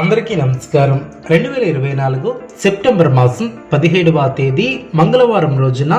అందరికీ నమస్కారం. రెండు వేల ఇరవై నాలుగు సెప్టెంబర్ మాసం పదిహేడవ తేదీ మంగళవారం రోజున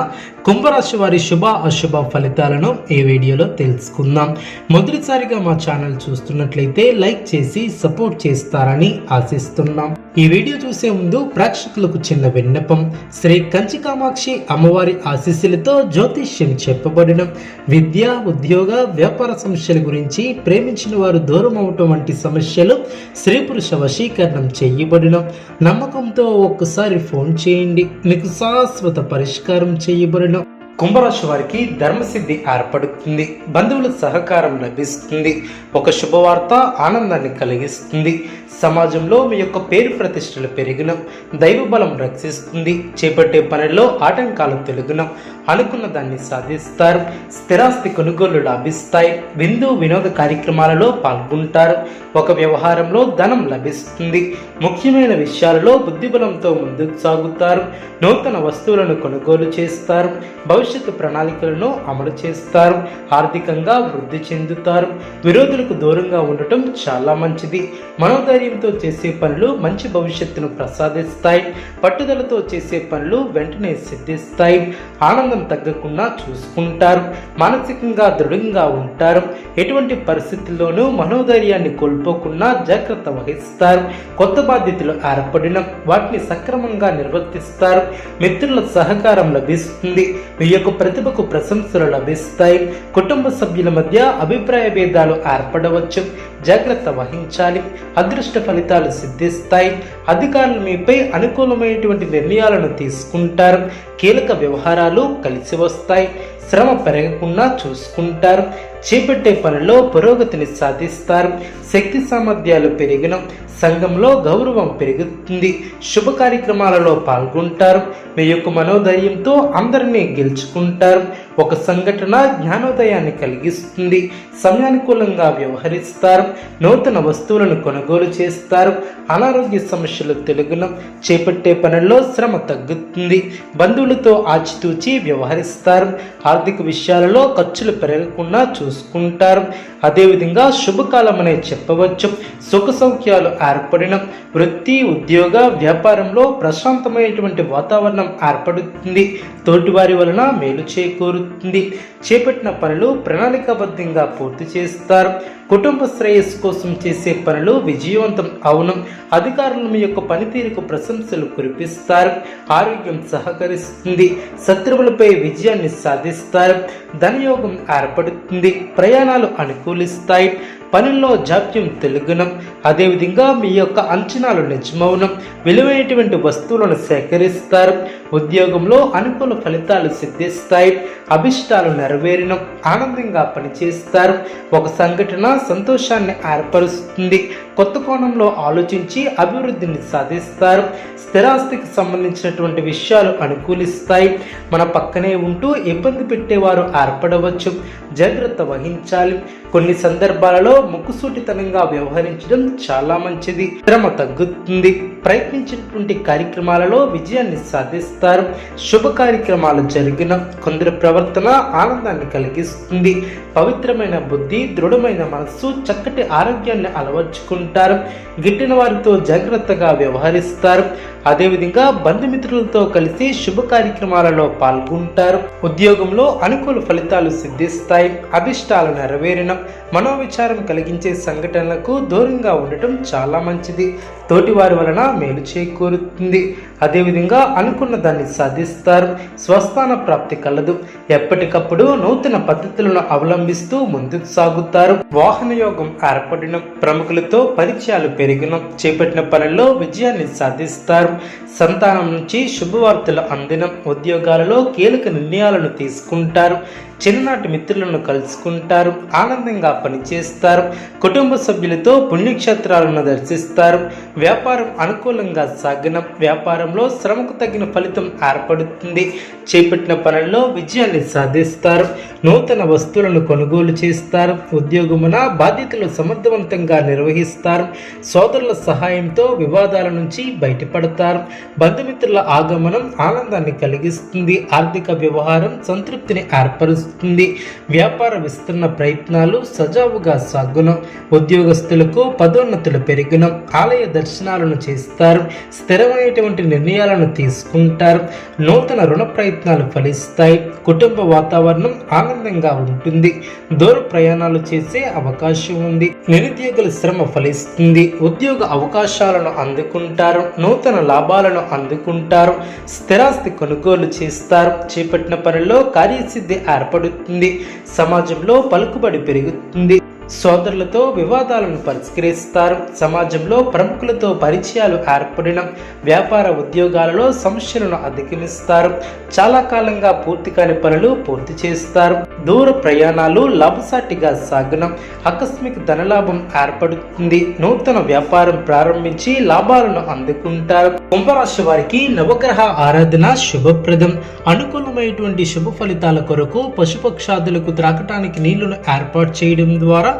కుంభరాశి వారి శుభ అశుభ ఫలితాలను ఈ వీడియోలో తెలుసుకుందాం. మొదటిసారిగా మా ఛానల్ చూస్తున్నట్లయితే లైక్ చేసి సపోర్ట్ చేస్తారని ఆశిస్తున్నాం. ఈ వీడియో చూసే ముందు ప్రేక్షకులకు చిన్న విన్నపం. శ్రీ కంచి కామాక్షి అమ్మవారి ఆశీస్సులతో జ్యోతిష్యం చెప్పబడడం. విద్య ఉద్యోగ వ్యాపార సమస్యల గురించి ప్రేమించిన వారు దూరం అవటం వంటి సమస్యలు స్త్రీ పురుష వశీకరణం చేయబడడం. నమ్మకంతో ఒక్కసారి ఫోన్ చేయండి. మీకు శాశ్వత పరిష్కారం చేయబడడం. కుంభరాశి వారికి ధర్మసిద్ధి ఏర్పడుతుంది. బంధువుల సహకారం లభిస్తుంది. ఒక శుభవార్త ఆనందాన్ని కలిగిస్తుంది. సమాజంలో మీ యొక్క పేరు ప్రతిష్టలు పెరిగిన దైవబలం రక్షిస్తుంది. చేపట్టే పనుల్లో ఆటంకాలు తెలుగున అనుకున్న దాన్ని సాధిస్తారు. స్థిరాస్తి కొనుగోలు లభిస్తాయి. విందు వినోద కార్యక్రమాలలో పాల్గొంటారు. ఒక వ్యవహారంలో ధనం లభిస్తుంది. ముఖ్యమైన విషయాలలో బుద్ధిబలంతో ముందుకు సాగుతారు. నూతన వస్తువులను కొనుగోలు చేస్తారు. భవిష్యత్తు ప్రణాళికలను అమలు చేస్తారు. ఆర్థికంగా వృద్ధి చెందుతారు. విరోధులకు దూరంగా ఉండటం చాలా మంచిది. మనోధైర్యంతో చేసే పనులు మంచి భవిష్యత్తును ప్రసాదిస్తాయి. పట్టుదలతో చేసే పనులు వెంటనే సిద్ధిస్తాయి. ఆనందం తగ్గకుండా చూసుకుంటారు. మానసికంగా దృఢంగా ఉంటారు. ఎటువంటి పరిస్థితుల్లోనూ మనోధైర్యాన్ని కోల్పోకుండా జాగ్రత్త వహిస్తారు. కొత్త బాధ్యతలు ఏర్పడిన వాటిని సక్రమంగా నిర్వర్తిస్తారు. మిత్రుల సహకారం లభిస్తుంది. మీ యొక్క ప్రతిభకు ప్రశంసలు లభిస్తాయి. కుటుంబ సభ్యుల మధ్య అభిప్రాయ భేదాలు ఏర్పడవచ్చు. జాగ్రత్త వహించాలి. అదృష్ట ఫలితాలు సిద్ధిస్తాయి. అధికారులు మీపై అనుకూలమైనటువంటి నిర్ణయాలను తీసుకుంటారు. కీలక వ్యవహారాలు కలిసి వస్తాయి. శ్రమ పెరగకుండా చూసుకుంటారు. చేపట్టే పనిలో పురోగతిని సాధిస్తారు. శక్తి సామర్థ్యాలు పెరిగిన సంఘంలో గౌరవం పెరుగుతుంది. శుభ కార్యక్రమాలలో పాల్గొంటారు. మీ యొక్క మనోధైర్యంతో అందరినీ గెలుచుకుంటారు. ఒక సంఘటన జ్ఞానోదయాన్ని కలిగిస్తుంది. సమయానుకూలంగా వ్యవహరిస్తారు. నూతన వస్తువులను కొనుగోలు చేస్తారు. అనారోగ్య సమస్యలు తెలుగున చేపట్టే పనుల్లో శ్రమ తగ్గుతుంది. బంధువులతో ఆచితూచి వ్యవహరిస్తారు. ఆర్థిక విషయాలలో ఖర్చులు పెరగకుండా చూ చూసుకుంటారు అదేవిధంగా శుభకాలం అనే చెప్పవచ్చు. సుఖ సౌఖ్యాలు ఏర్పడిన వృత్తి ఉద్యోగ వ్యాపారంలో ప్రశాంతమైనటువంటి వాతావరణం ఏర్పడుతుంది. తోటివారి వలన మేలు చేకూరుతుంది. చేపట్టిన పనులు ప్రణాళికాబద్ధంగా పూర్తి చేస్తారు. కుటుంబ శ్రేయస్సు కోసం చేసే పనులు విజయవంతం అవును. అధికారులు మీ యొక్క పనితీరుకు ప్రశంసలు కురిపిస్తారు. ఆరోగ్యం సహకరిస్తుంది. శత్రువులపై విజయాన్ని సాధిస్తారు. ధనయోగం ఏర్పడుతుంది. ప్రయాణాలు అనుకూలిస్తాయి. పనుల్లో జాప్యం తెలుగునం. అదేవిధంగా మీ యొక్క అంచనాలు నిజమవునం. విలువైనటువంటి వస్తువులను సేకరిస్తారు. ఉద్యోగంలో అనుకూల ఫలితాలు సిద్ధిస్తాయి. అభిష్టాలు నెరవేరినం. ఆనందంగా పనిచేస్తారు. ఒక సంఘటన సంతోషాన్ని ఏర్పరుస్తుంది. కొత్త కోణంలో ఆలోచించి అభివృద్ధిని సాధిస్తారు. స్థిరాస్తికి సంబంధించినటువంటి విషయాలు అనుకూలిస్తాయి. మన పక్కనే ఉంటూ ఇబ్బంది పెట్టేవారు ఏర్పడవచ్చు. జాగ్రత్త వహించాలి. కొన్ని సందర్భాలలో ముక్కుసూటితనంగా వ్యవహరించడం చాలా మంచిది. శ్రమ తగ్గుతుంది. ప్రయత్నించినటువంటి కార్యక్రమాలలో విజయాన్ని సాధిస్తారు. శుభ కార్యక్రమాలు జరిగిన కొందరి ప్రవర్తన ఆనందాన్ని కలిగిస్తుంది. పవిత్రమైన బుద్ధి దృఢమైన మనస్సు చక్కటి ఆరోగ్యాన్ని ఉంటారు. గిట్టిన వారితో జాగ్రత్తగా వ్యవహరిస్తారు. అదేవిధంగా బంధుమిత్రులతో కలిసి శుభ కార్యక్రమాలలో పాల్గొంటారు. ఉద్యోగంలో అనుకూల ఫలితాలు సిద్ధిస్తాయి. అభిష్టాలు నెరవేరిన మనోవిచారం కలిగించే సంఘటనలకు దూరంగా ఉండటం చాలా మంచిది. తోటివారి వలన మేలు చేకూరుతుంది. అదేవిధంగా అనుకున్న దాన్ని సాధిస్తారు. స్వస్థాన ప్రాప్తి కలదు. ఎప్పటికప్పుడు నూతన పద్ధతులను అవలంబిస్తూ ముందుకు సాగుతారు. వాహన యోగం ఏర్పడిన ప్రముఖులతో పరిచయాలు పెరిగిన చేపట్టిన పనుల్లో విజయాన్ని సాధిస్తారు. సంతానం నుంచి శుభవార్తలు అందిన ఉద్యోగాలలో కీలక నిర్ణయాలను తీసుకుంటారు. చిన్ననాటి మిత్రులను కలుసుకుంటారు ఆనందంగా పనిచేస్తారు కుటుంబ సభ్యులతో పుణ్యక్షేత్రాలను దర్శిస్తారు. వ్యాపారం అనుకూలంగా సాగిన వ్యాపారంలో శ్రమకు తగిన ఫలితం ఏర్పడుతుంది. చేపట్టిన పనుల్లో విజయాన్ని సాధిస్తారు. నూతన వస్తువులను కొనుగోలు చేస్తారు. ఉద్యోగమున బాధ్యతలు సమర్థవంతంగా నిర్వహిస్తారు. సోదరుల సహాయంతో వివాదాల నుంచి బయటపడతారు. బంధుమిత్రుల ఆగమనం ఆనందాన్ని కలిగిస్తుంది. ఆర్థిక వ్యవహారం సంతృప్తిని ఏర్పరుస్తుంది. వస్తుంది. వ్యాపార విస్తరణ ప్రయత్నాలు సజావుగా సాగును. ఉద్యోగస్తులకు పదోన్నతులు పెరిగిన. ఆలయ దర్శనాలను చేస్తారు. స్థిరమైనటువంటి నిర్ణయాలను తీసుకుంటారు. నూతన రుణ ప్రయత్నాలు ఫలిస్తాయి. కుటుంబ వాతావరణం ఆనందంగా ఉంటుంది. దూర ప్రయాణాలు చేసే అవకాశం ఉంది. నిరుద్యోగుల శ్రమ ఫలిస్తుంది. ఉద్యోగ అవకాశాలను అందుకుంటారు. నూతన లాభాలను అందుకుంటారు. స్థిరాస్తి కొనుగోలు చేస్తారు. చేపట్టిన పనిలో కార్యసిద్ధి ఏర్పడుతుంది సమాజంలో పలుకుబడి పెరుగుతుంది. సోదరులతో వివాదాలను పరిష్కరిస్తారు. సమాజంలో ప్రముఖులతో పరిచయాలు ఏర్పడిన వ్యాపార ఉద్యోగాలలో సమస్యలను అధిగమిస్తారు. చాలా కాలంగా పూర్తి కాని పనులు పూర్తి చేస్తారు. దూర ప్రయాణాలు లాభసాటిగా సాగున ఆకస్మిక ధనలాభం ఏర్పడుతుంది. నూతన వ్యాపారం ప్రారంభించి లాభాలను అందుకుంటారు. కుంభరాశి వారికి నవగ్రహ ఆరాధన శుభప్రదం. అనుకూలమైనటువంటి శుభ ఫలితాల కొరకు పశుపక్షాదులకు త్రాకటానికి నీళ్ళను ఏర్పాటు చేయడం ద్వారా